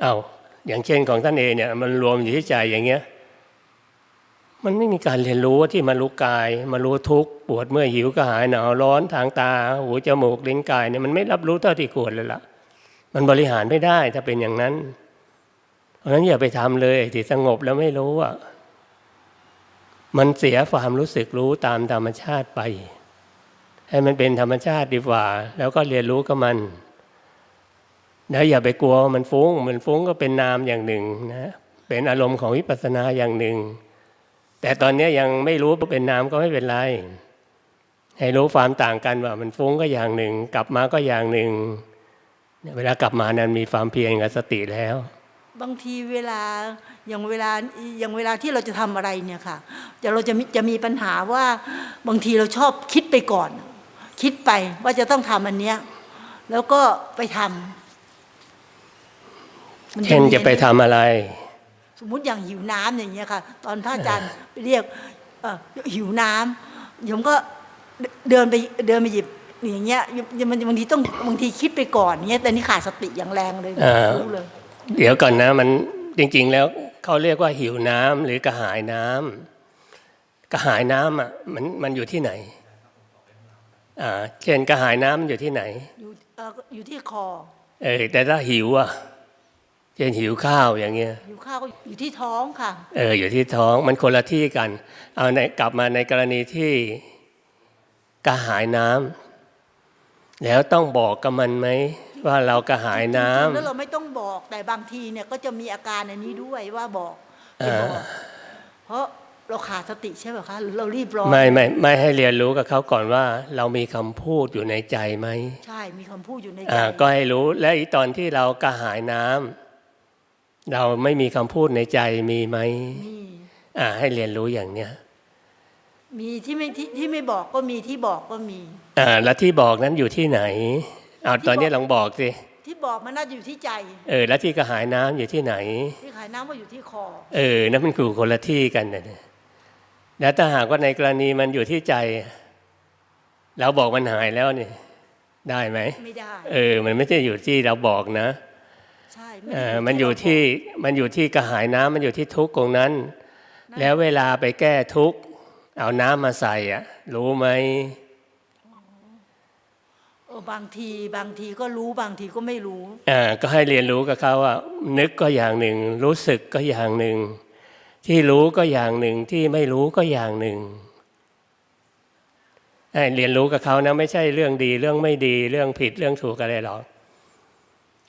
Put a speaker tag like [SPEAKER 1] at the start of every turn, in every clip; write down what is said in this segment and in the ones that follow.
[SPEAKER 1] เอาอย่างเช่นของท่านเองเนี่ยมันรวมอยู่ที่ใจอย่างเงี้ย มันไม่มีการเรียนรู้ที่มารู้กาย มารู้ทุกข์ปวดเมื่อยหิวกระหายหนาวร้อนทางตา หูจมูกลิ้นกายเนี่ยมันไม่รับรู้เท่าที่ควรเลยล่ะ มันบริหารไม่ได้ถ้าเป็นอย่างนั้น เพราะฉะนั้นอย่าไปทำเลยที่สงบแล้วไม่รู้อะมันเสียความรู้สึกรู้ตามธรรมชาติไป ให้มันเป็นธรรมชาติดีกว่า แล้วก็เรียนรู้กับมัน แล้วอย่าไปกลัวมันฟุ้ง มันฟุ้งก็เป็นนามอย่างหนึ่งนะเป็นอารมณ์ของวิปัสสนาอย่างหนึ่ง แต่ตอนนี้ยังไม่รู้ว่าเป็นนามก็ไม่เป็นไร ให้รู้ความต่างกันว่ามันฟุ้งก็อย่างหนึ่ง กลับมาก็อย่างหนึ่ง เวลากลับมานั้นมีความเพียรกับสติแล้ว
[SPEAKER 2] บางทีเวลาอย่างเวลาอย่างเวลาที่เราจะทำอะไรเนี่ยค่ะจะเราจะมีจะมีปัญหาว่าบางทีเราชอบคิดไปก่อน คิดไปว่าจะต้องทำอันเนี้ยแล้วก็ไปทำ มัน
[SPEAKER 1] เช่นจะไปทำอะไร
[SPEAKER 2] สมมุติอย่างหิวน้ำอย่างเงี้ยค่ะ ตอนพระอาจารย์ไปเรียกเอ่อหิวน้ำโยมก็เดินไปเดินไปหยิบอย่างเงี้ยมันบางทีต้องบางทีคิดไปก่อนเงี้ยแต่นี่ขาดสติอย่างแรงเลย
[SPEAKER 1] อ่า
[SPEAKER 2] รู้เลย
[SPEAKER 1] เดี๋ยวก่อนนะมันจริง ๆ แล้วเขาเรียกว่าหิวน้ำหรือกระหายน้ำกระหายน้ำอะมันมันอยู่ที่ไหนอ่าเช่นกระหายน้ำมันอยู่ที่ไหน
[SPEAKER 2] อยู่เอ่ออยู่ที่คอ
[SPEAKER 1] เออแต่ถ้าหิวอะเช่นหิวข้าวอย่างเงี้ย
[SPEAKER 2] อยู่ข้าวก็อยู่ที่ท้องค่ะ
[SPEAKER 1] เอออยู่ที่ท้องมันคนละที่กัน เอาในกลับมาในกรณีที่กระหายน้ำแล้วต้องบอกกับมันไหมว่าเรากระหายน้ำ
[SPEAKER 2] จริงๆแล้วเราไม่ต้องบอกแต่บางทีเนี่ยก็จะมีอาการอันนี้ด้วยว่าบอกไปบอก
[SPEAKER 1] อ่า
[SPEAKER 2] เพราะเราขาดสติใช่ไหมคะหรือเรารีบร้อน
[SPEAKER 1] ไม่ไม่ไม่ให้เรียนรู้กับเขาก่อนว่า เรามีคำพูดอยู่ในใจไหม
[SPEAKER 2] ใช่มีคำพูดอยู่ในใจ
[SPEAKER 1] อ่าก็ให้รู้และอีตอนที่เรากระหายน้ำ เราไม่มีคำพูดในใจมีไหม
[SPEAKER 2] มี
[SPEAKER 1] อ่า ให้เรียนรู้อย่างเนี้ย
[SPEAKER 2] มีที่ไม่ที่ที่ไม่บอกก็มีที่บอกก็มี
[SPEAKER 1] อ่า แล้วที่บอกนั้นอยู่ที่ไหนเอาตอนนี้ลองบอกสิ
[SPEAKER 2] ที่บอกมันน่าจะอยู่ที่ใจ
[SPEAKER 1] เออ แล้วที่กระหายน้ำอยู่ที่ไหน
[SPEAKER 2] ที่ขายน้ำว่าอยู่ที่คอ
[SPEAKER 1] เออนั่นมันคือคนละที่กันนะเนี่ยแล้วถ้าหากว่าในกรณีมันอยู่ที่ใจเราบอกมันหายแล้วเนี่ยได้ไหม
[SPEAKER 2] ไม่ได้
[SPEAKER 1] เออ มันไม่ใช่อยู่ที่เราบอกนะ
[SPEAKER 2] ใช่
[SPEAKER 1] เออ มันอยู่ที่มันอยู่ที่กระหายน้ำมันอยู่ที่ทุกข์ตรงนั้น แล้วเวลาไปแก้ทุกข์เอาน้ำมาใส่อะรู้ไหม
[SPEAKER 2] เออบางทีบางทีก็รู้บางทีก็ไม่รู้
[SPEAKER 1] อ่าก็ให้เรียนรู้กับเขาว่า นึกก็อย่างหนึ่ง รู้สึกก็อย่างหนึ่ง ที่รู้ก็อย่างหนึ่งที่ไม่รู้ก็อย่างหนึ่งให้เรียนรู้กับเขานะไม่ใช่เรื่องดีเรื่องไม่ดีเรื่องผิดเรื่องถูกอะไรหรอก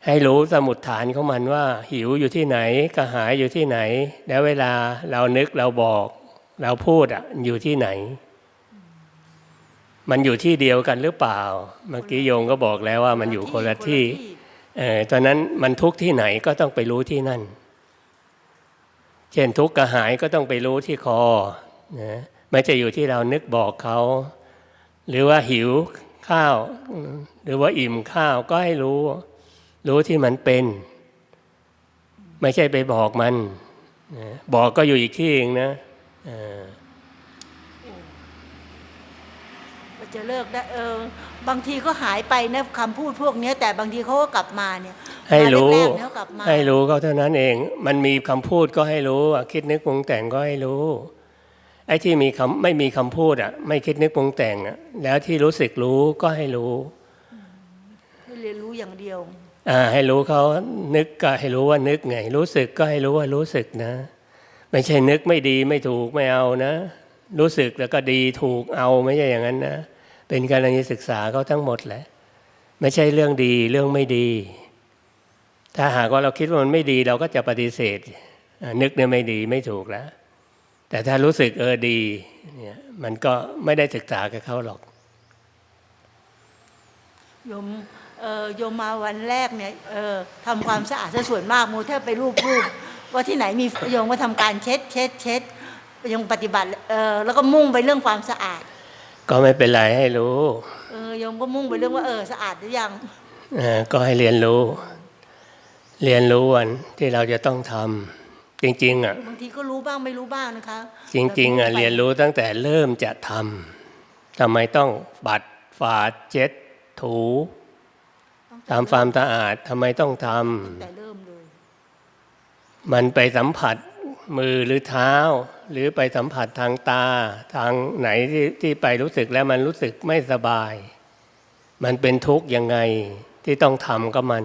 [SPEAKER 1] ให้รู้สมุดฐานของมันว่า หิวอยู่ที่ไหนกระหายอยู่ที่ไหน แล้วเวลาเรานึกเราบอก เราพูดอะอยู่ที่ไหน มันอยู่ที่เดียวกันหรือเปล่า เมื่อกี้โยงก็บอกแล้วว่ามันอยู่คนละที่เออตอนนั้นมันทุกที่ไหนก็ต้องไปรู้ที่นั่น เช่นทุกกระหายก็ต้องไปรู้ที่คอนะไม่จะอยู่ที่เรานึกบอกเขา หรือว่าหิวข้าว หรือว่าอิ่มข้าวก็ให้รู้ รู้ที่มันเป็น ไม่ใช่ไปบอกมันนะบอกก็อยู่อีกที่เองนะเออ
[SPEAKER 2] ก็จะเลิกได้เออบางทีก็หายไปนะคำพูดพวกเนี้ยแต่บางทีเขาก็กลับมาเนี่ย
[SPEAKER 1] ให้รู้
[SPEAKER 2] มาแรกๆเนี่ยเขากลับมา
[SPEAKER 1] ให้รู้ก็เท่านั้นเอง มันมีคำพูดก็ให้รู้อะคิดนึกปรุงแต่งก็ให้รู้ไอ้ที่มีคำไม่มีคำพูดอะ ไม่คิดนึกปรุงแต่งอะแล้วที่รู้สึกรู้ก็ให้รู้
[SPEAKER 2] ให้เรียนรู้อย่างเดียว
[SPEAKER 1] อ่า ให้รู้เขานึกก็ให้รู้ว่านึกไง รู้สึกก็ให้รู้ว่ารู้สึกนะ ไม่ใช่นึกไม่ดีไม่ถูกไม่เอานะ รู้สึกแล้วก็ดีถูกเอาไม่ใช่อย่างนั้นนะ เป็นการณีศึกษาเขาทั้งหมดแหละ ไม่ใช่เรื่องดีเรื่องไม่ดี ถ้าหากว่าเราคิดว่ามันไม่ดีเราก็จะปฏิเสธ นึกเนี่ยไม่ดีไม่ถูกแล้ว แต่ถ้ารู้สึกเออดีเนี่ยมันก็ไม่ได้ศึกษากับเขาหรอก
[SPEAKER 2] โยม โยมมาวันแรกเนี่ยเออทำความสะอาดซะส่วนมากโมแทบไปรูปรูปว่าที่ไหนมีโยมก็ทำการเช็ดเช็ดเช็ดยังปฏิบัติเออแล้วก็มุ่งไปเรื่องความสะอาด
[SPEAKER 1] ก็ไม่เป็นไรให้รู้
[SPEAKER 2] เออโยมก็มุ่งไปเรื่องว่าเออสะอาดหรือยัง
[SPEAKER 1] อ่าก็ให้เรียนรู้ เรียนรู้วันที่เราจะต้องทำจริงๆอะ
[SPEAKER 2] บางทีก็รู้บ้างไม่รู้บ้างนะคะ
[SPEAKER 1] จริง ๆอะ
[SPEAKER 2] แต่
[SPEAKER 1] เรียนรู้ตั้งแต่เริ่มจะทำทำไมต้องบัดฝาดเช็ดถู
[SPEAKER 2] ตั้งแต่
[SPEAKER 1] ทำความสะอาดทำไมต้องท
[SPEAKER 2] ตั้งแต่เริ่มเลยำ
[SPEAKER 1] มันไปสัมผัสมือหรือเท้า หรือไปสัมผัสทางตา ทางไหนที่ที่ไปรู้สึกแล้วมันรู้สึกไม่สบาย มันเป็นทุกข์ยังไงที่ต้องทำกับมัน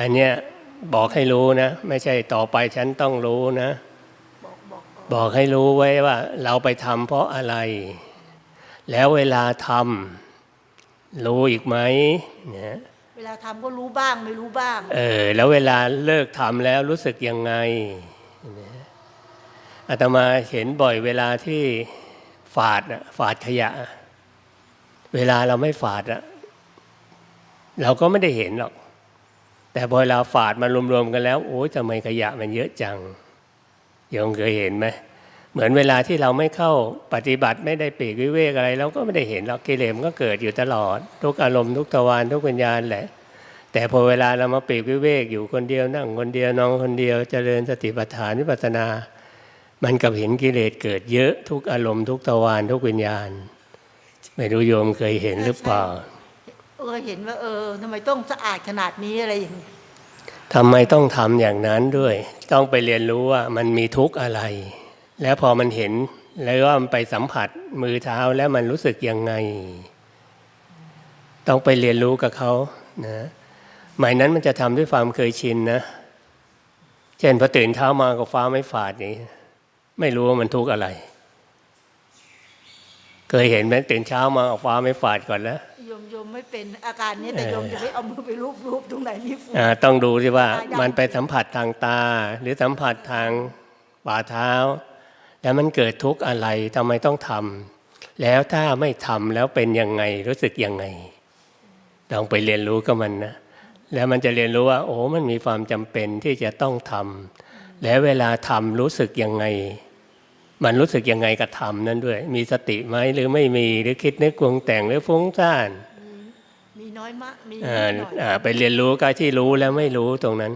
[SPEAKER 1] อันเนี้ยบอกให้รู้นะ ไม่ใช่ต่อไปฉันต้องรู้นะ
[SPEAKER 2] บอกบอก
[SPEAKER 1] บอกให้รู้ไว้ว่า เราไปทำเพราะอะไร แล้วเวลาทำ รู้อีกไหมเนี่ย
[SPEAKER 2] เวลาทำก็รู้บ้างไม่รู้บ้าง
[SPEAKER 1] เออ แล้วเวลาเลิกทำแล้วรู้สึกยังไงอาตมาเห็นบ่อยเวลาที่ฝาดอะฝาดขยะ เวลาเราไม่ฝาดอะเราก็ไม่ได้เห็นหรอก แต่พอเวลาฝาดมารวมๆกันแล้ว โอ้ยทำไมขยะมันเยอะจังโยมเคยเห็นไหม เหมือนเวลาที่เราไม่เข้าปฏิบัติไม่ได้ปีกวิเวกอะไรเราก็ไม่ได้เห็นหรอกกิเลสมันก็เกิดอยู่ตลอด ทุกอารมณ์ทุกทวารทุกวิญญาณแหละ แต่พอเวลาเรามาปีกวิเวกอยู่คนเดียวนั่งคนเดียวนอนคนเดียวเจริญสติปัฏฐานวิปัสสนา มันกับเห็นกิเลสเกิดเยอะทุกอารมณ์ทุกทวารทุกวิญญาณ ไม่รู้โยมเคยเห็นหรือเปล่า
[SPEAKER 2] เออเห็นว่าเออทำไมต้องสะอาดขนาดนี้อะไรอย่างเงี้ย
[SPEAKER 1] ทำไมต้องทำอย่างนั้นด้วย ต้องไปเรียนรู้ว่ามันมีทุกข์อะไร แล้วพอมันเห็นแล้วว่ามันไปสัมผัสมือเท้าแล้วมันรู้สึกยังไง ต้องไปเรียนรู้กับเขานะหมายนั้นมันจะทำด้วยความเคยชินนะเช่นพอตื่นเช้ามาก็ฟ้าไม่ฝาดนี่ไม่รู้ว่ามันทุกข์อะไร เคยเห็นไหมตื่นเช้ามาเอาฟ้าไม่ฝาดก่อนแล้ว
[SPEAKER 2] โยมโยมไม่เป็นอาการนี้แต่โยมจะไม่เอามือไปรูปรูปตรงไหนมีฝุ่น
[SPEAKER 1] อ่าต้องดูสิว่า
[SPEAKER 2] ตาดำ
[SPEAKER 1] มันไปสัมผัสทางตา หรือสัมผัสทางฝ่าเท้า แล้วมันเกิดทุกข์อะไรทำไมต้องทำแล้วถ้าไม่ทำแล้วเป็นยังไงรู้สึกยังไงลองไปเรียนรู้กับมันนะแล้วมันจะเรียนรู้ว่า โอ้มันมีความจำเป็นที่จะต้องทำแล้วเวลาทำรู้สึกยังไง มันรู้สึกยังไงกับทำนั้นด้วย มีสติไหมหรือไม่มีหรือคิดนึกกวงแต่งหรือฟุ้งซ่าน
[SPEAKER 2] มีน้อยมากมี
[SPEAKER 1] อ่า
[SPEAKER 2] นิดหน่อย
[SPEAKER 1] อ่าไปเรียนรู้ก็ที่รู้แล้วไม่รู้ตรงนั้น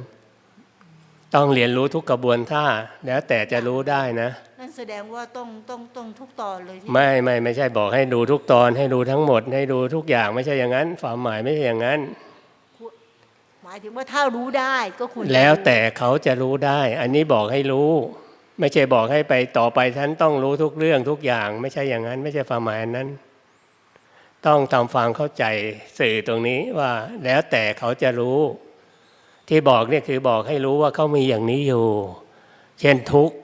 [SPEAKER 1] ต้องเรียนรู้ทุกกระบวนท่าแล้วแต่จะรู้ได้นะ
[SPEAKER 2] นั่น แสดงว่าต้องต้องต้องทุกตอนเลยที่
[SPEAKER 1] ไม่ไม่ไม่ใช่บอกให้ดูทุกตอน ให้ดูทั้งหมด ให้ดูทุกอย่างไม่ใช่อย่างนั้นความหมายไม่ใช่อย่างนั้น
[SPEAKER 2] หมายถึงว่าถ้ารู้ได้ก็คุณ
[SPEAKER 1] แล้วแต่เขาจะรู้ได้ อันนี้บอกให้รู้ ไม่ใช่บอกให้ไปต่อไปฉันต้องรู้ทุกเรื่องทุกอย่าง ไม่ใช่อย่างนั้น ไม่ใช่ความหมายอันนั้น ต้องทำความเข้าใจสื่อตรงนี้ว่า แล้วแต่เขาจะรู้ ที่บอกเนี่ยคือบอกให้รู้ว่าเขามีอย่างนี้อยู่ เช่นทุกข์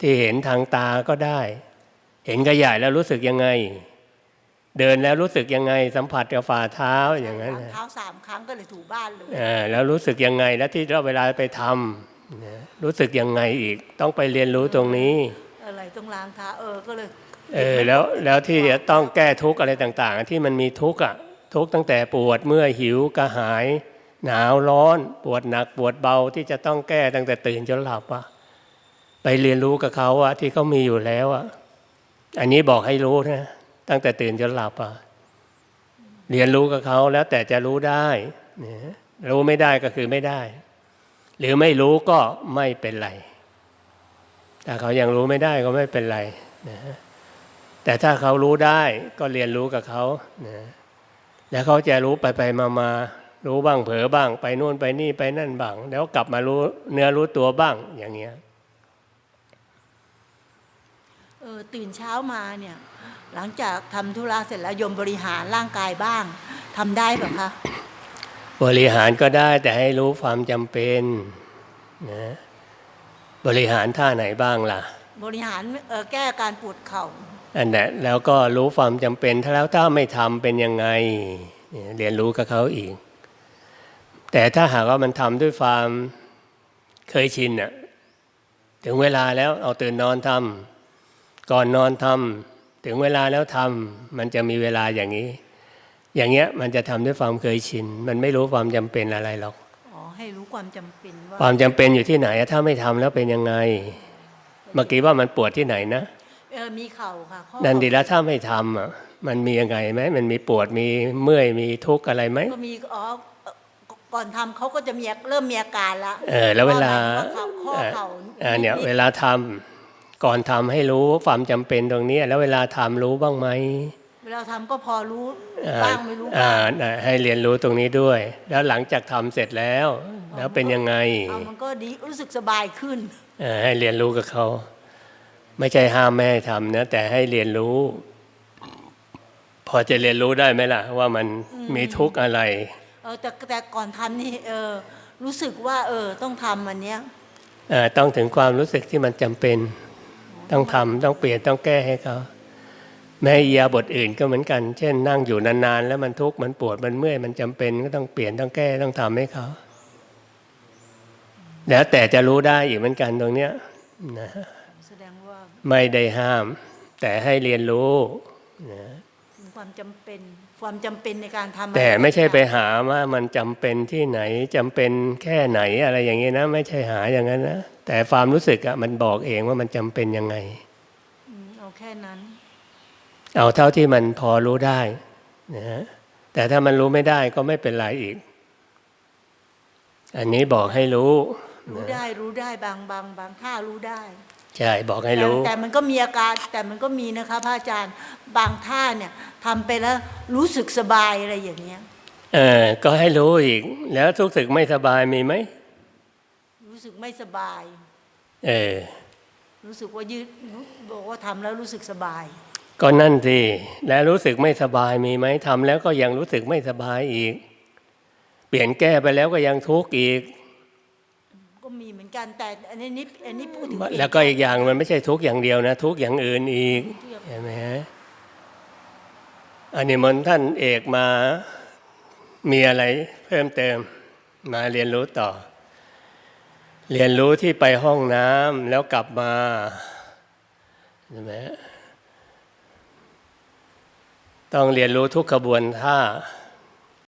[SPEAKER 1] ที่เห็นทางตาก็ได้ เห็นกระใหญ่แล้วรู้สึกยังไง เดินแล้วรู้สึกยังไง สัมผัสกับฝ่าเท้าอย่างนั้น
[SPEAKER 2] ล้าง
[SPEAKER 1] นะ
[SPEAKER 2] เท้าสามครั้งก็เลยถูบ้านเลย
[SPEAKER 1] เออแล้วรู้สึกยังไงแล้วที่เราเวลาไปทำนะรู้สึกยังไงอีก ต้องไปเรียนรู้ตรงนี้
[SPEAKER 2] อะไรต้องล้างเท้าเออก็เลย
[SPEAKER 1] เออแล้วแล้วที่จะต้องแก้ทุกข์อะไรต่าง ๆ ที่มันมีทุกข์อะทุกข์ตั้งแต่ปวดเมื่อยหิวกระหาย หนาวร้อน ปวดหนักปวดเบาที่จะต้องแก้ตั้งแต่ตื่นจนหลับอะ ไปเรียนรู้กับเขาอะที่เขามีอยู่แล้วอะอันนี้บอกให้รู้นะตั้งแต่ตื่นจนหลับอะเรียนรู้กับเขาแล้วแต่จะรู้ได้นีรู้ไม่ได้ก็คือไม่ได้ หรือไม่รู้ก็ไม่เป็นไรถ้าเขายังรู้ไม่ได้ก็ไม่เป็นไรนะแต่ถ้าเขารู้ได้ก็เรียนรู้กับเขานะแล้วเขาจะรู้ไปไปมามารู้บ้างเผลอบ้าง ไปนู่นไปนี่ไปนั่นบ้าง แล้วกลับมารู้เนื้อรู้ตัวบ้างอย่างเงี้ย
[SPEAKER 2] เออตื่นเช้ามาเนี่ยหลังจากทำธุระเสร็จแล้วโยมบริหารร่างกายบ้างทำได้แบบคะ
[SPEAKER 1] บริหารก็ได้แต่ให้รู้ความจำเป็นนะบริหารท่าไหนบ้างล่ะ
[SPEAKER 2] บริหารเออแก้อาการปวดเข่า
[SPEAKER 1] อันนั้นแล้วก็รู้ความจำเป็นถ้าแล้วถ้าไม่ทำเป็นยังไงเนี่ยเรียนรู้กับเขาอีก แต่ถ้าหากว่ามันทำด้วยความเคยชินอะถึงเวลาแล้วเอาตื่นนอนทำ ก่อนนอนทำถึงเวลาแล้วทำมันจะมีเวลาอย่างนี้ อย่างเงี้ยมันจะทำด้วยความเคยชิน มันไม่รู้ความจำเป็นอะไรหรอก
[SPEAKER 2] อ๋อให้รู้ความจำเป็นว่า
[SPEAKER 1] ความจำเป็นอยู่ที่ไหนอะถ้าไม่ทำแล้วเป็นยังไง เมื่อกี้ว่ามันปวดที่ไหนนะ
[SPEAKER 2] เออมีเข่าค่ะข้อ
[SPEAKER 1] นันดีแล้วถ้าไม่ทำอะมันมียังไงไหมมันมีปวดมีเมื่อยมีทุกข์อะไรไหม
[SPEAKER 2] ก็มีอ๋อเอ่อก่อนทำเขาก็จะมีอาเริ่มมีอาการละ
[SPEAKER 1] เออแล้วเวลา
[SPEAKER 2] ข้อข้อเข่า
[SPEAKER 1] เอ่อเนี่ย
[SPEAKER 2] ดๆ
[SPEAKER 1] เวลาทำ ก่อนทำให้รู้ความจำเป็นตรงนี้ แล้วเวลาทำรู้บ้างไหม
[SPEAKER 2] เวลาเราทำก็พอรู้
[SPEAKER 1] อ่า
[SPEAKER 2] บ้างไม่รู้
[SPEAKER 1] อ่า
[SPEAKER 2] บ้าง
[SPEAKER 1] ให้เรียนรู้ตรงนี้ด้วย แล้วหลังจากทำเสร็จแล้ว แล้วเป็นยังไง
[SPEAKER 2] เอามันก็ดีรู้สึกสบายขึ้น
[SPEAKER 1] เอ่อให้เรียนรู้กับเขา ไม่ใช่ห้ามแม่ให้ทำนะแต่ให้เรียนรู้ พอจะเรียนรู้ได้ไหมล่ะ ว่ามันมีทุกข์อะไร
[SPEAKER 2] เออแต่แต่ก่อนทำนี่เออรู้สึกว่า เออต้องทำอันเนี้ย
[SPEAKER 1] เอ่อต้องถึงความรู้สึกที่มันจำเป็น ต้องทำต้องเปลี่ยนต้องแก้ให้เขาแม้อิริยาบทอื่นก็เหมือนกัน เช่น นั่งอยู่นานๆ แล้วมันทุกข์มันปวดมันเมื่อยมันจำเป็นก็ต้องเปลี่ยนต้องแก้ต้องทำให้เขาแล้วแต่จะรู้ได้อีกเหมือนกันตรงเนี้ยนะ
[SPEAKER 2] แสดงว่า
[SPEAKER 1] ไม่ได้ห้าม แต่ให้เรียนรู้นะ
[SPEAKER 2] มีความจำเป็นความจำเป็นในการทำอะร
[SPEAKER 1] แต่ไม่ใช่ไปหาว่ามันจำเป็นที่ไหนจำเป็นแค่ไหนอะไรอย่างนี้นะ ไม่ใช่หาอย่างนั้นนะ แต่ความรู้สึกอะมันบอกเองว่ามันจำเป็นยังไง
[SPEAKER 2] อืมเอาแค่นั้น
[SPEAKER 1] เอาเท่าที่มันพอรู้ได้นะฮะแต่ถ้ามันรู้ไม่ได้ก็ไม่เป็นไรอีก อันนี้บอกให้รู้
[SPEAKER 2] รู้ได้รู้ได้บางบางบางท่ารู้ได้
[SPEAKER 1] ใช่บอกให้
[SPEAKER 2] แต่
[SPEAKER 1] รู้
[SPEAKER 2] แต่มันก็มีอาการแต่มันก็มีนะคะพระอาจารย์บางท่าเนี่ยทำไปแล้วรู้สึกสบายอะไรอย่างเงี้ย
[SPEAKER 1] เออก็ให้รู้อีก แล้วทุกสึกไม่สบายมีไหม
[SPEAKER 2] รู้สึกไม่สบาย
[SPEAKER 1] เออ
[SPEAKER 2] รู้สึกว่ายืดบอกว่าทำแล้วรู้สึกสบาย
[SPEAKER 1] ก็นั่นสิแล้วรู้สึกไม่สบายมีไหมทำแล้วก็ยังรู้สึกไม่สบายอีก เปลี่ยนแก้ไปแล้วก็ยังทุกข์อีก
[SPEAKER 2] ก็มีเหมือนกันแต่อันนี้นิดอันนี้พูดถึงเปยน
[SPEAKER 1] แล้วก็อีกอย่างมันไม่ใช่ทุกข์อย่างเดียวนะ ทุกข์อย่างอื่นอีกเห็นไหมฮะอันนี้มนต์ท่านเอกมามีอะไรเพิ่มเติมมาเรียนรู้ต่อ เรียนรู้ที่ไปห้องน้ำแล้วกลับมาใช่ไหมต้องเรียนรู้ทุกขบวนท่า